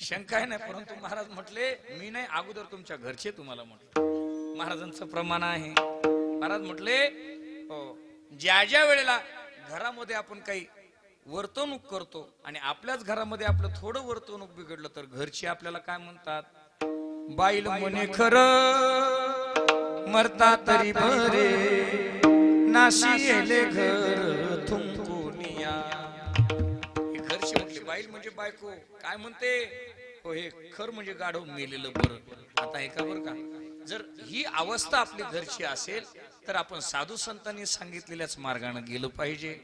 शंका आहे नाही परंतु महाराज म्हटले मी नाही अगोदर तुमच्या घरचे तुम्हाला म्हटलं. महाराजांचं प्रमाण आहे. महाराज म्हटले हो ज्या ज्या वेळेला घरामध्ये आपण काही वर्तवणूक करतो आणि आपल्याच घरामध्ये आपलं थोडं वर्तवणूक बिघडलं तर घरची आपल्याला काय म्हणतात? बाईल म्हणे खरं मरता तरी बरे. नाशी घर. म्हणजे बायको काय म्हणते? हो हे खर म्हणजे गाढव मेलेलं बरं. आता ऐका बरं का. जर ही अवस्था आपली घरची असेल तर आपण साधू संतांनी सांगितलेल्याच मार्गाने गेलं पाहिजे.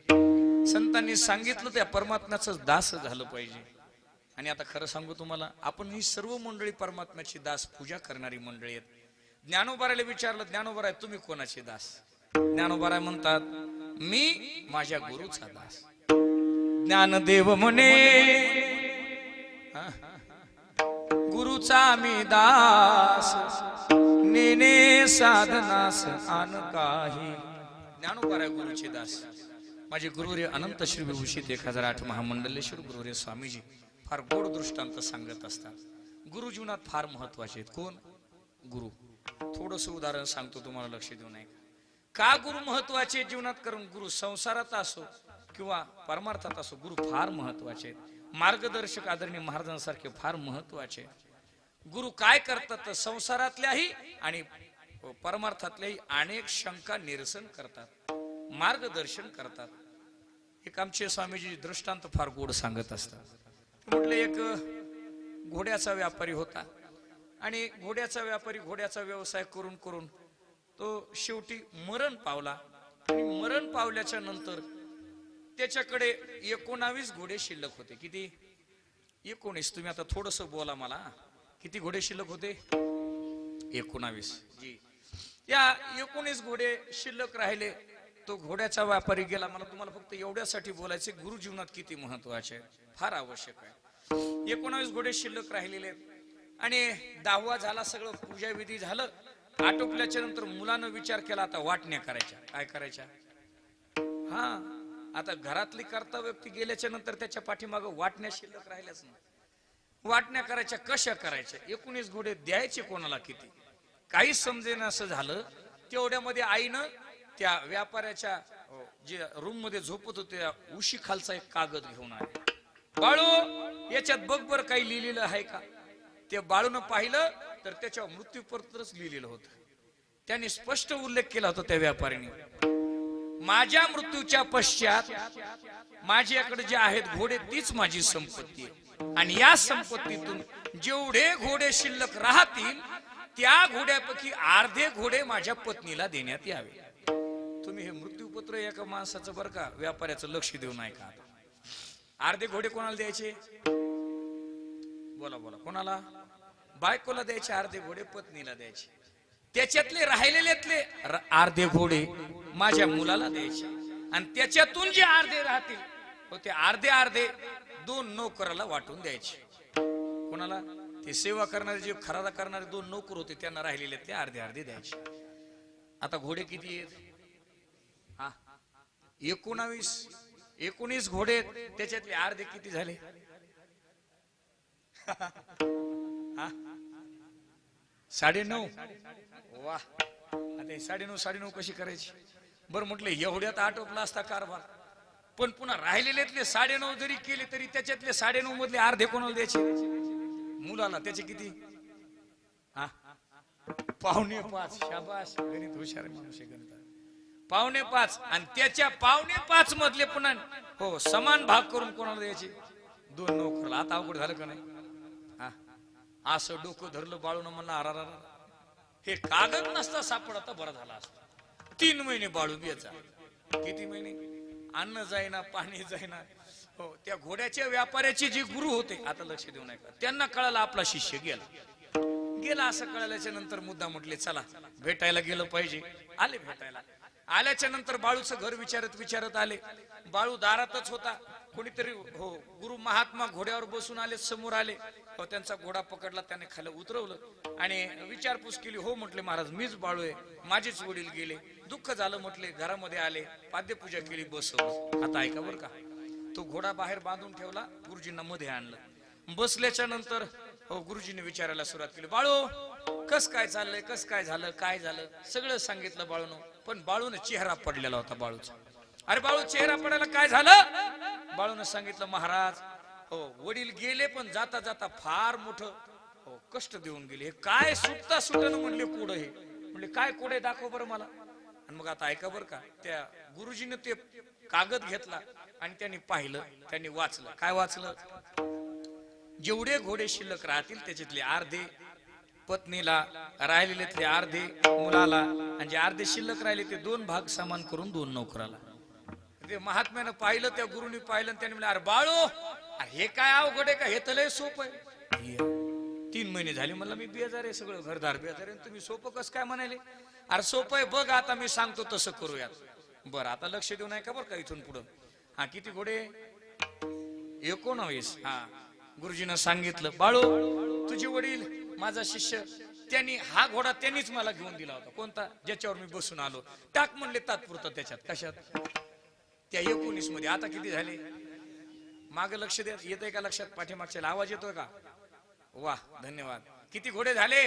संतांनी सांगितलं त्या परमात्म्याच दास झालं पाहिजे. आणि आता खरं सांगू तुम्हाला आपण ही सर्व मंडळी परमात्म्याची दास पूजा करणारी मंडळी आहेत. ज्ञानोबाराला विचारलं ज्ञानोबाराय तुम्ही कोणाचे दास? ज्ञानोबाराय म्हणतात मी माझ्या गुरुचा दास. ज्ञानदेव म्हणे गुरुचा मी दास नेने साधनास आन काही. ज्ञानोबाराय गुरुचे दास. माझे गुरु रे अनंत श्री विभूषित एक हजार आठ महामंडलेश्वर गुरु रे स्वामीजी फार गोड दृष्टांत सांगत असतात. गुरु जीवनात फार महत्त्वाचे आहेत. कोण? गुरु. थोडस उदाहरण सांगतो तुम्हाला लक्ष देऊ नये का गुरु महत्त्वाचे जीवनात? करून गुरु संसारात असो किंवा परमार्थात असो गुरु फार महत्त्वाचे आहेत. मार्गदर्शक आदरणीय महाराजांसारखे फार महत्त्वाचे गुरु काय करतात तर संसारातल्याही आणि परमार्थातल्याही अनेक शंका निरसन करतात मार्गदर्शन करतात. एक आमचे स्वामीजी दृष्टांत फार गोड सांगत असतात. म्हटले एक घोड्याचा व्यापारी होता आणि घोड्याचा व्यापारी घोड्याचा व्यवसाय करून करून तो शेवटी मरण पावला. आणि मरण पावल्याच्या नंतर त्याच्याकडे एकोणावीस घोडे शिल्लक होते. किती? एकोणीस. तुम्ही आता थोडस बोला मला. किती घोडे शिल्लक होते? एकोणावीस. जी. या एकोणीस घोडे शिल्लक राहिले. तो घोड्याचा व्यापारी गेला. मला तुम्हाला फक्त एवढ्यासाठी बोलायचे गुरु जीवनात किती महत्त्वाचे फार आवश्यक आहे. एकोणावीस घोडे शिल्लक राहिलेले आणि दहावा झाला सगळं पूजा विधी झालं. आटोपल्याच्या नंतर मुलानं विचार केला आता वाटण्या करायच्या. काय करायच्या? हा. आता घरातली कर्ता व्यक्ती गेल्याच्यानंतर त्याच्या पाठीमागं वाटण्या शिल्लक राहिल्याच नाही. वाटण्या करायच्या कशा करायच्या? एकोणीस घोडे द्यायचे कोणाला किती? काही समजेन असं झालं तेवढ्यामध्ये आईनं त्या व्यापाऱ्याच्या जे रूममध्ये झोपत होते उशी खालचा एक कागद घेऊन आले. बाळू याच्यात बघबर काही लिहिलेलं आहे का? ते बाळून पाहिलं तर त्याच्यावर मृत्यूपत्रच लिहिलेलं होतं. त्यांनी स्पष्ट उल्लेख केला होता त्या व्यापाऱ्याने. माझ्या मृत्यूच्या पश्चात माझ्याकडे जे आहेत घोडे तीच माझी संपत्ती आहे. आणि या संपत्तीतून जेवढे घोडे शिल्लक राहतील त्या घोड्यापैकी अर्धे घोडे माझ्या पत्नीला देण्यात यावे. तुम्ही हे मृत्यूपत्र एका माणसाचं बरं का? व्यापाऱ्याचं लक्ष देऊन ऐका का अर्धे घोडे कोणाला द्यायचे? बोला बोला. कोणाला? बायकोला द्यायचे अर्धे घोडे पत्नीला द्यायचे. त्याच्यातले राहिलेल्यातले अर्धे घोडे माझ्या मुलाला द्यायचे. आणि त्याच्यातून जे अर्धे राहतील हो ते अर्धे अर्धे दोन नोकराला वाटून द्यायचे. कोणाला? ते सेवा करणारे जे खरादा करणारे दोन नोकर होते त्यांना राहिलेले ते अर्धे अर्धे द्यायचे. आता घोडे किती आहेत? हा? एकोणावीस एकोणीस घोडे त्याच्यातले अर्धे किती झाले? हा? साडेनऊ. वा आता हे साडेनऊ साडेनऊ कशी करायची? बरं म्हटलं एवढ्यात आटोपला असता कारभार. पण पुन्हा राहिलेल्यातले साडेनऊ जरी केले तरी त्याच्यातले साडेनऊ मधले अर्धे कोणाला द्यायचे? मुलाला. त्याचे किती? हा? पावणे पाच. शाबाश गणित हुशार माणूस आहे गणितात पावणे पाच. आणि त्याच्या पावणे पाच मधले पुन्हा हो समान भाग करून कोणाला द्यायचे? दोन नोकरला आता अवघड झालं का नाही? असं डोकं धरलं बाळून म्हणणार अरा हे कागद नसता सापडा तर बरं झाला असता. तीन महिने बाळू याचा किती महिने? अन्न जाईना पाणी जाईना. हो त्या घोड्याच्या व्यापाऱ्याचे जे गुरु होते आता लक्ष देऊ नका. त्यांना कळलं आपला शिष्य गेला. गेला असं कळल्याच्या नंतर मुद्दा म्हटले चला भेटायला गेलं पाहिजे. आले भेटायला. आल्याच्यानंतर बाळूचं घर विचारत विचारत आले. बाळू दारातच होता. कोणीतरी हो गुरु महात्मा घोड्यावर बसून आले समोर आले. हो त्यांचा घोडा पकडला त्याने खाली उतरवलं. आणि विचारपूस केली हो म्हटले महाराज मीच बाळू आहे. माझेच वडील गेले. दुःख झालं म्हटले घरामध्ये आले. पाद्यपूजा केली बसवलं आता ऐका बरं का. तो घोडा बाहेर बांधून ठेवला गुरुजींना मध्ये आणलं. बसल्याच्या नंतर हो गुरुजीने विचारायला सुरुवात केली बाळू कस काय चाललंय? कस काय झालं? काय झालं? सगळं सांगितलं बाळूनं. पण बाळून चेहरा पडलेला होता बाळूचा. अरे बाळू चेहरा पडायला काय झालं? बाळून सांगितलं महाराज हो वडील गेले पण जाता जाता फार मोठ हो कष्ट देऊन गेले. हे काय सुटता सुटन म्हणले कुड हे. म्हणले काय कुठे दाखव बरं मला. आणि मग आता ऐका बरं का त्या गुरुजीनं ते कागद घेतला आणि त्यांनी पाहिलं त्यांनी वाचलं. काय वाचलं? जेवढे घोडे शिल्लक राहतील त्याच्यातले अर्धे पत्नीला राहिलेले ते अर्धे मुलाला आणि जे अर्धे शिल्लक राहिले ते दोन भाग समान करून दोन नोकराला. ते महात्म्यानं पाहिलं त्या गुरुनी पाहिलं त्याने म्हणलं अरे बाळो अरे हे काय अवघड आहे का? हे तर लय सोपं आहे. हे, तीन महिने झाले म्हणलं मी बेजार आहे सगळं घरदार बेजार आहे आणि तुम्ही सोपं कसं काय म्हणाले? अरे सोपं आहे बघ आता मी सांगतो तसं करूयात. बरं आता लक्ष देऊ नये का बरं का इथून पुढं. हा किती घोडे? एकोणावीस. हा गुरुजीनं सांगितलं बाळू तुझे वडील माझा शिष्य त्यांनी हा घोडा त्यांनीच मला घेऊन दिला होता. कोणता? ज्याच्यावर मी बसून आलो. टाक म्हणले तात्पुरतं त्याच्यात. कशात? त्या एकोणीसमध्ये. आता किती झाले? माग लक्ष द्या येतंय का लक्षात? पाठीमागच्या आवाज येतोय का? वा धन्यवाद. किती घोडे झाले?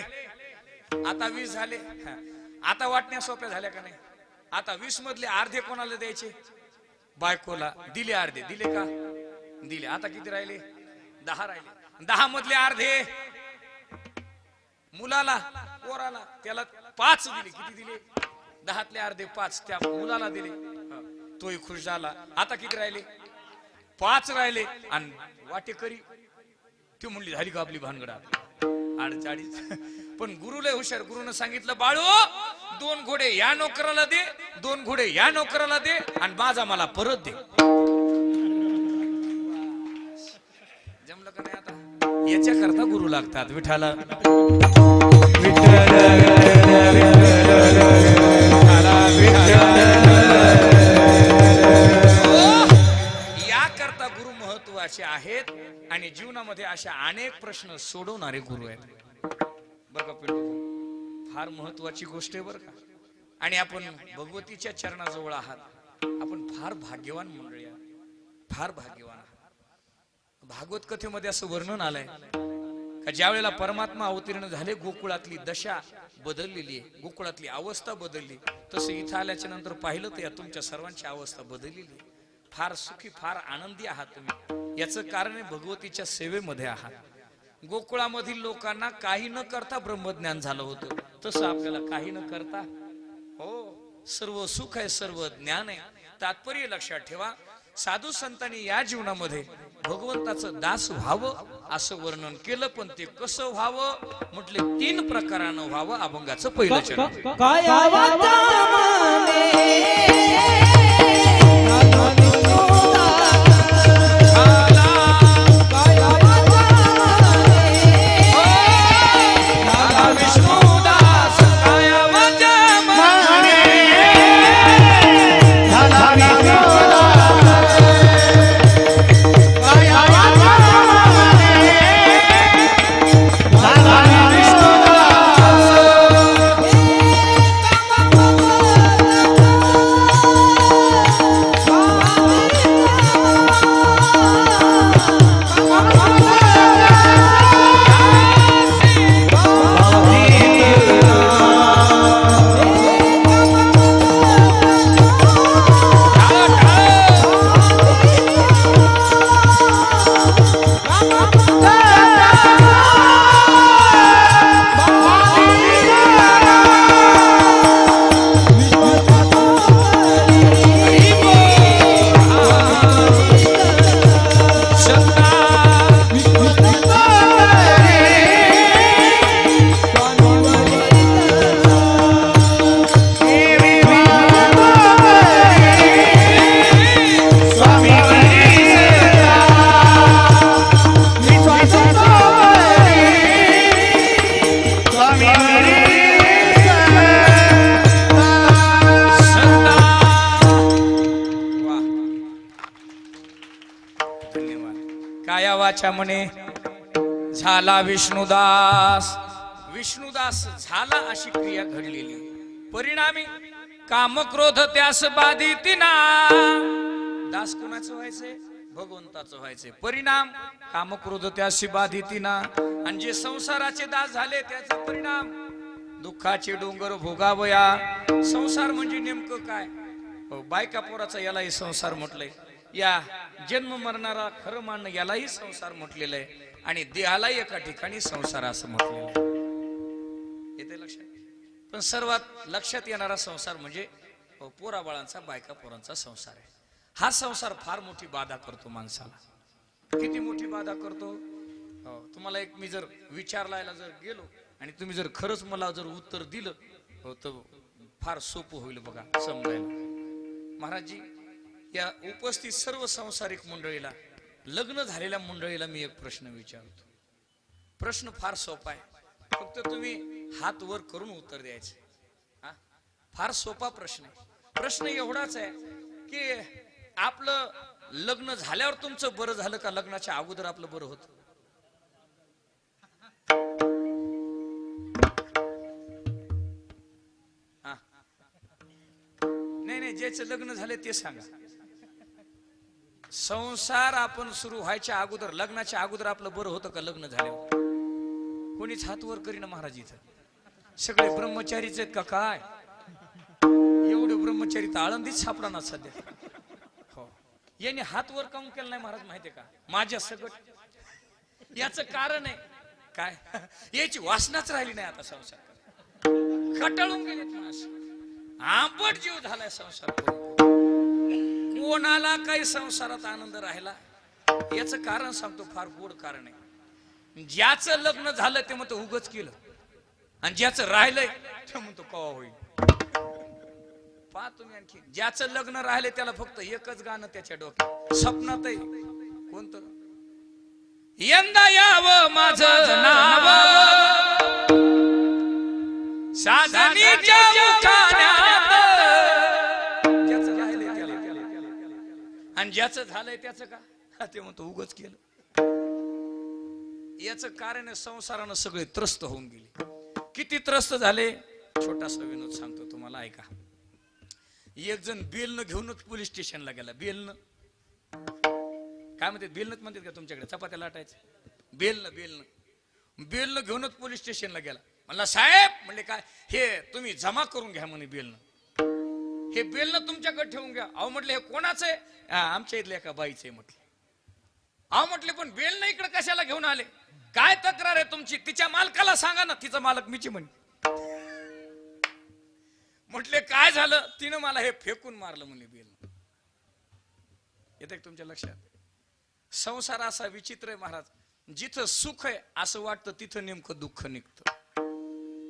आता वीस झाले. आता वाटण्या सोप्या झाल्या का नाही? आता वीस मधले अर्धे कोणाला द्यायचे? बायकोला. दिले अर्धे. दिले का? दिले. आता किती राहिले? दहा राहिले. दहा मधले अर्धे. मुलाला पोराला त्याला पाच दिले. किती दिले? दहातले अर्धे पाच. त्या मुलाला दिले. तोही खुश झाला. आता किती राहिले? पाच राहिले. आणि वाटेकरी ती म्हणली झाली का आपली भानगडा अडचाळीस. पण गुरुला हुशार. गुरुनं सांगितलं बाळू दोन घोडे या नोकराला दे दोन घोडे या नोकराला दे आणि माझा मला परत दे. याच्या करता गुरु लागतात विठाला. या करता गुरु महत्त्वाचे आहेत आणि जीवनामध्ये अशा अनेक प्रश्न सोडवणारे गुरु आहेत. बरं का पिंटू भाऊ? फार महत्वाची गोष्ट आहे बरं का. आणि आपण भगवतीच्या चरणाजवळ आहात. आपण फार भाग्यवान मंडळी फार भाग्यवान. भागवत कथेमध्ये असं वर्णन आलंय का ज्या वेळेला परमात्मा अवतीर्ण झाले गोकुळातली दशा बदललेली आहे गोकुळातली अवस्था बदलली तसं इथं आल्याच्यानंतर पाहिलं तर या तुमच्या सर्वांची अवस्था बदललेली फार सुखी फार आनंदी आहात तुम्ही. याचं कारण भगवतीच्या सेवेमध्ये आहात. गोकुळामधील लोकांना काही न करता ब्रह्मज्ञान झालं होतं. तसं आपल्याला काही न करता हो सर्व सुख आहे सर्व ज्ञान आहे. तात्पर्य लक्षात ठेवा साधू संतांनी या जीवनामध्ये भगवंताचं दास व्हावं असं वर्णन केलं पण ते कसं व्हावं? म्हटले तीन प्रकारानं व्हावं अभंगाचं पहिलं चरण. देवाच्या म्हणे झाला विष्णुदास. विष्णुदास झाला अशी क्रिया घडलेली. परिणामी कामक्रोध त्यास बाधित ना दास कोणाचं व्हायचंय? भगवंताचं व्हायचे परिणाम कामक्रोध त्याशी बाधितीना. आणि जे संसाराचे दास झाले त्याचे परिणाम दुःखाचे डोंगर भोगावया. संसार म्हणजे नेमकं काय? हो, बायका पोराचा यालाही संसार म्हटलंय. या जन्म मरणारा खरं मानणं यालाही संसार म्हटलेलं आहे आणि देहाला एका ठिकाणी संसार असं म्हटलेलं आहे. येते लक्षात? पण सर्वात लक्षात येणारा संसार म्हणजे अ, पोराबाळांचा बायका पोरांचा संसार आहे. हा संसार फार मोठी बाधा करतो माणसाला. किती मोठी बाधा करतो? हो, तुम्हाला एक मी जर विचारलायला जर गेलो आणि तुम्ही जर खरंच मला जर उत्तर दिलं हो, तर फार सोपं होईल बघा समजायला. महाराजजी या उपस्थित सर्व संसारिक मंडळीला लग्न झालेल्या मंडळीला मी एक प्रश्न विचारतो. प्रश्न फार सोपा आहे. फक्त तुम्ही हात वर करून उत्तर द्यायचे. हा? फार सोपा प्रश्न आहे. प्रश्न एवढाच आहे की आपलं लग्न झाल्यावर तुमचं बरं झालं का लग्नाच्या अगोदर आपलं बरं होत? नाही नाही ज्याचं लग्न झालं ते सांगा. संसार आपण सुरू व्हायच्या अगोदर लग्नाच्या अगोदर आपलं बरं होतं का लग्न झाल्यावर? कोणीच हातवर करीन महाराज इथं. सगळे ब्रह्मचारीच आहेत का काय? एवढे ब्रह्मचारी तर आळंदीत सापडा ना सध्या. हो. यांनी हातवर काऊन केलं नाही महाराज माहितीये का? माझ्या सगळं याच कारण आहे. काय? याची वासनाच राहिली नाही आता संसार कटाळून गेलेत आंबट जीव झालाय संसार कोणाला काही संसारात आनंद राहिला याच कारण सांगतो फार गोड कारण आहे. ज्याचं लग्न झालं ते म्हणतो उगच केलं. आणि ज्याचं राहिलंय ते म्हणतो कवा होईल? पहा तुम्ही आणखी. ज्याचं लग्न राहिले त्याला फक्त एकच गाणं त्याच्या डोक्यात. स्वप्नात कोणतं? यंदा यावं माझं नाव. साधनीच्या आणि ज्याचं झालंय त्याचं का? ते म्हणतो उगच केलं. याच कारण संसारानं सगळे त्रस्त होऊन गेले. किती त्रस्त झाले? छोटासा विनोद सांगतो तुम्हाला ऐका. एक जण बेलनं घेऊनच पोलीस स्टेशनला गेला. बेलनं. काय म्हणते बेलनच म्हणतात का तुमच्याकडे? चपात्या लाटायचं. बेलनं बेलनं. बेलनं घेऊनच पोलीस स्टेशनला गेला. म्हणला साहेब! म्हणले काय? हे तुम्ही जमा करून घ्या म्हणे बेलनं. हे बेलनं तुमच्याकडे ठेवून घ्या. अहो म्हटले हे कोणाचं आहे? आमच्या इथल्या एका बाईचं आहे म्हटलं. अहो म्हटले पण बेलनं इकडे कशाला घेऊन आले? काय तक्रार आहे तुमची? तिच्या मालकाला सांगा ना तिचा मालक मीची म्हणे. म्हटले काय झालं? तिनं मला हे फेकून मारलं म्हणे बेल येते तुमच्या लक्षात? संसार असा विचित्र आहे महाराज. जिथं सुख आहे असं वाटतं तिथं नेमकं दुःख निघतं.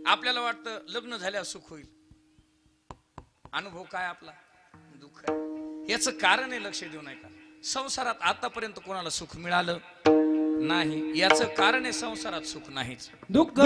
आपल्याला वाटतं लग्न झाल्यावर सुख होईल. अनुभव काय आपला? दुःख आहे. याच कारण आहे लक्ष देऊ नका. का संसारात आतापर्यंत कोणाला सुख मिळालं नाही. याच कारण आहे संसारात सुख नाहीच. दुःख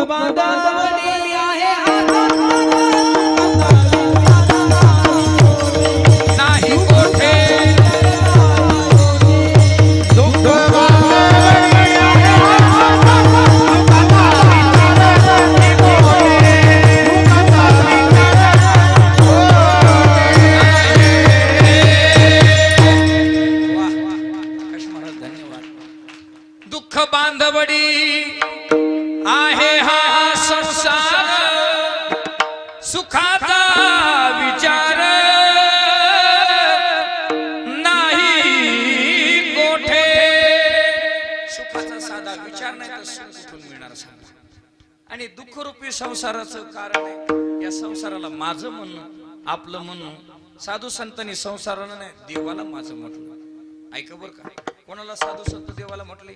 साधू संतांनी संसारानं नाही देवाला माझं म्हटलं. ऐका बर का कोणाला साधू संत देवाला म्हटले?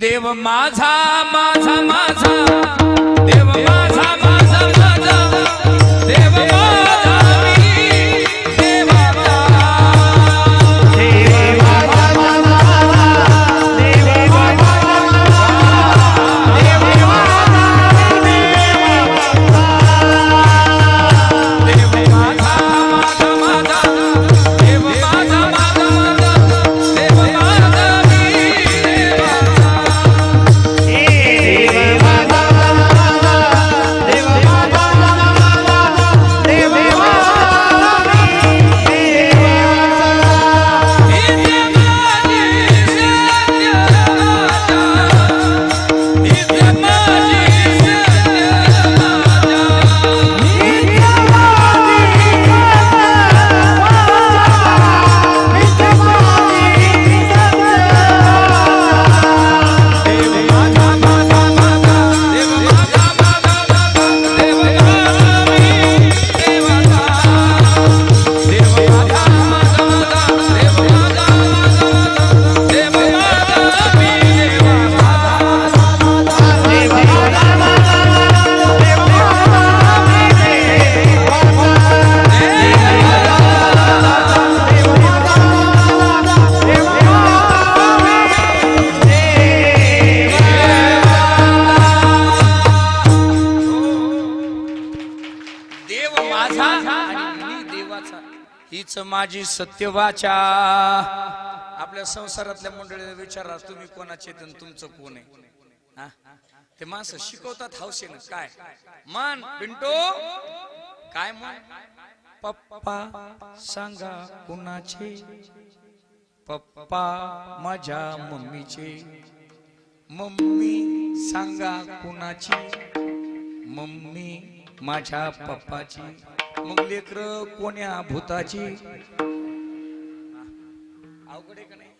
देव माझा माझा माझा देव माझा माझा माझा देव माझा. माझी सत्यवाचा. आपल्या संसारातल्या मंडळीला विचारा तुम्ही कोणाचे तुमचं कोण आहे? ते माणसं शिकवतात हौसेनं. काय? मन पिंटो? काय मन? पप्पा सांगा कुणाचे? पप्पा माझ्या मम्मीचे. मम्मी सांगा कुणाची? मम्मी माझ्या पप्पाची. मग लेकर कोण्या भूताची? अवघड आहे का नाही?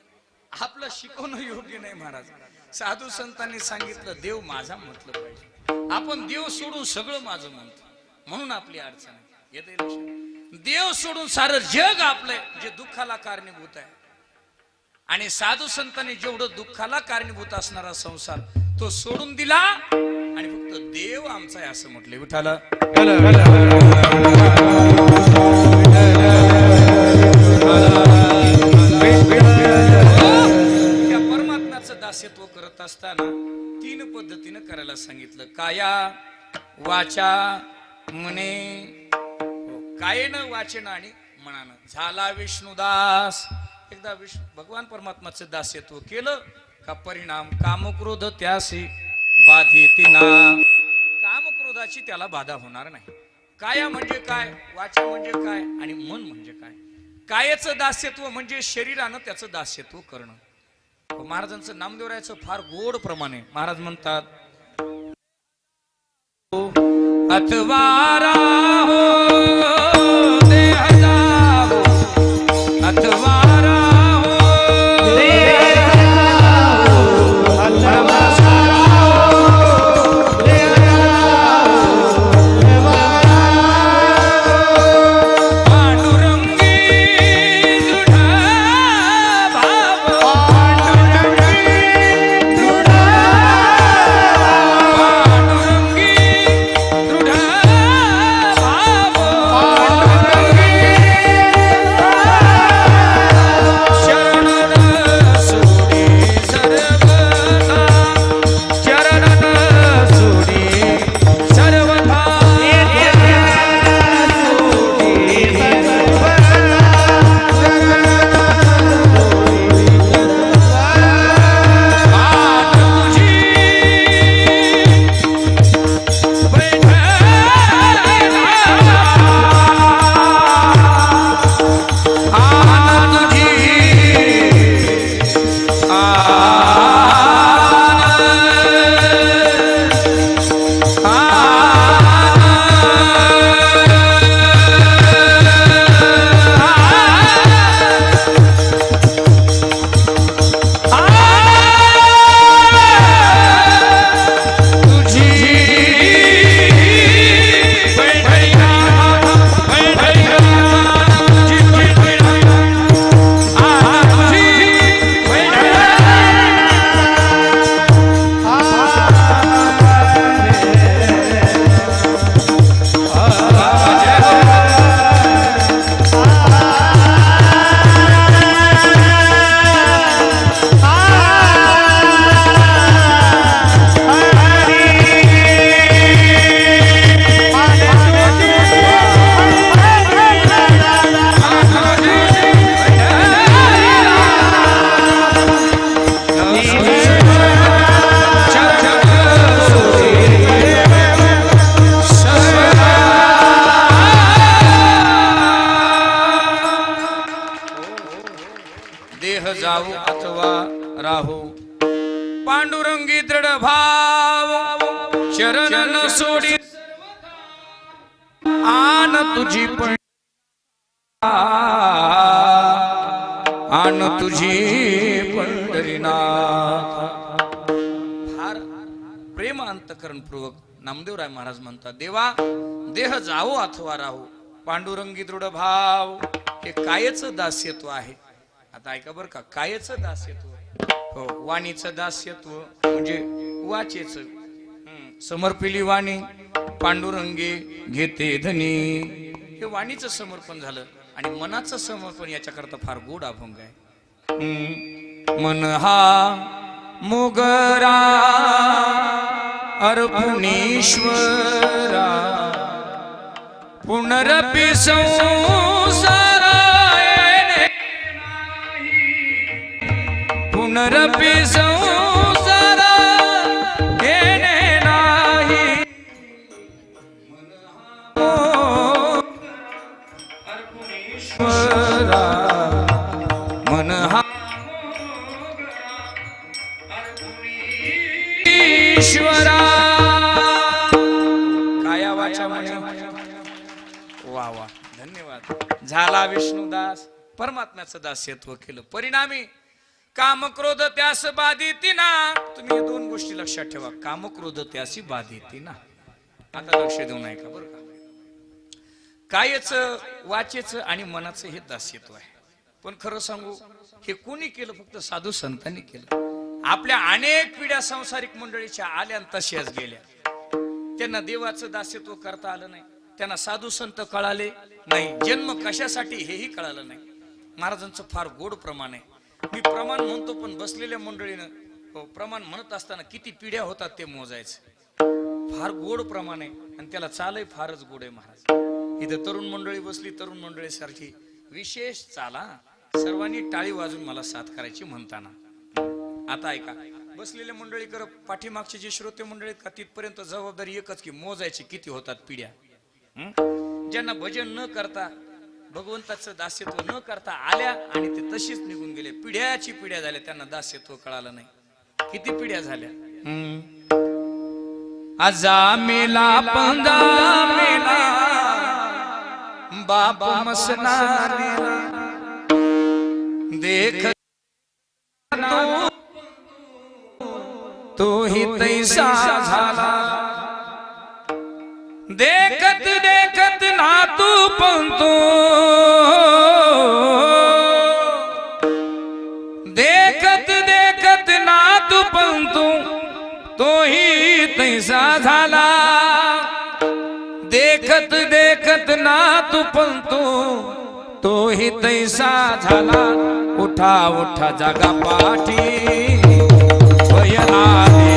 आपलं शिकवणं योग्य नाही महाराज. साधू संतांनी सांगितलं देव माझा म्हटलं पाहिजे. आपण देव सोडून सगळं माझं म्हणतो. म्हणून आपली अडचण आहे. येते देव सोडून सारं जग आपलं जे दुःखाला कारणीभूत आहे. आणि साधू संतांनी जेवढं दुःखाला कारणीभूत असणारा संसार तो सोडून दिला आणि फक्त देव आमचा आहे असं म्हटले विठाला त्या परमात्म्याचं दास्यत्व करत असताना तीन पद्धतीनं करायला सांगितलं. काया वाचा मने हो, कायेनं वाचेनं आणि मनानं झाला विष्णुदास एकदा विष्णू भगवान परमात्माचं दास्यत्व केलं का परिणाम? कामक्रोध त्यासी. बाधिती ना कामक्रोधाची त्याला बाधा होणार नाही. काया म्हणजे काय? वाचा म्हणजे काय? आणि मन म्हणजे काय? कायच दास्यत्व म्हणजे शरीरानं त्याचं दास्यत्व करणं. महाराजांचं नामदेवरायाचं फार गोड प्रमाणे महाराज म्हणतात अथवारा हो नामदेवराय महाराज म्हणतात देवा देह जावो अथवा राहू. पांडुरंगी दृढ भाव हे कायच दास्यत्व आहे. आता ऐका बर का कायच दास्यत्व. हो वाणीचं दास्यत्व म्हणजे वाचेच. समर्पिली वाणी पांडुरंगी घेते धनी हे वाणीचं समर्पण झालं आणि मनाचं समर्पण याच्याकरता फार गोड अभंग आहे. हम्म. मन हा मुगरा. अर्पुणेश्वरा पुनरपि संसारायणे पुनरपि संसार वा धन्यवाद. झाला विष्णुदास. परमात्म्याचं दास्यत्व केलं. परिणामी कामक्रोध त्यास बाधिती ना. तुम्ही दोन गोष्टी लक्षात ठेवा. काम क्रोध त्यासी बाधिती ना. आता लक्ष देऊन ऐका बरं का. कायच वाचेच आणि मनाचं हे दास्यत्व आहे. पण खरं सांगू हे कोणी केलं? फक्त साधू संतांनी केलं. आपल्या अनेक पिढ्या संसारिक मंडळीच्या आल्या तशाच गेल्या. त्यांना देवाचं दास्यत्व करता आलं नाही. त्यांना साधू संत कळाले नाही. जन्म कशासाठी हेही कळालं नाही. महाराजांचं फार गोड प्रमाण आहे. मी प्रमाण म्हणतो पण बसलेल्या मंडळीनं हो, प्रमाण म्हणत असताना किती पिढ्या होतात ते मोजायचं. फार गोड प्रमाण आहे आणि त्याला चालही फारच गोड आहे महाराज. इथं तरुण मंडळी बसली तरुण मंडळी सारखी. विशेष चाला सर्वांनी टाळी वाजून मला साथ करायची म्हणताना. आता ऐका. बसलेल्या मंडळी कर पाठीमागचे जे श्रोते मंडळी का तिथपर्यंत जबाबदारी एकच की मोजायची किती होतात पिढ्या. ज्यांना भजन न करता भगवंताचं दास्यत्व न करता आल्या आणि ते तशीच निघून गेले. पिढ्याची पिढ्या झाल्या त्यांना दास्यत्व कळालं नाही. किती पिढ्या झाल्या? आजा मेला पंदा मेला बाप मसना देख तो ही तैसा झाला. देखत देखत ना तू पंतो। देखत देखत ना तू पंतो। तो ही तैसा झाला देखत देखत ना तू पंतो। तो ही तैसा झाला उठा उठा जागा पाठी। वय आले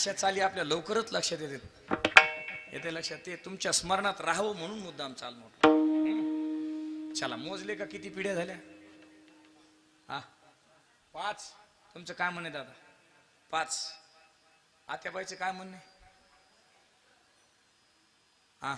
अशा चाली आपल्या लवकरच लक्षात येतात येते लक्षात. ते तुमच्या स्मरणात राहावं म्हणून मुद्दाम चाल मोठ चला मोजले का किती पिढ्या झाल्या? हा? पाच. तुमचं काय म्हणणे दादा? पाच. आत्याबाईचं काय म्हणणे? हा?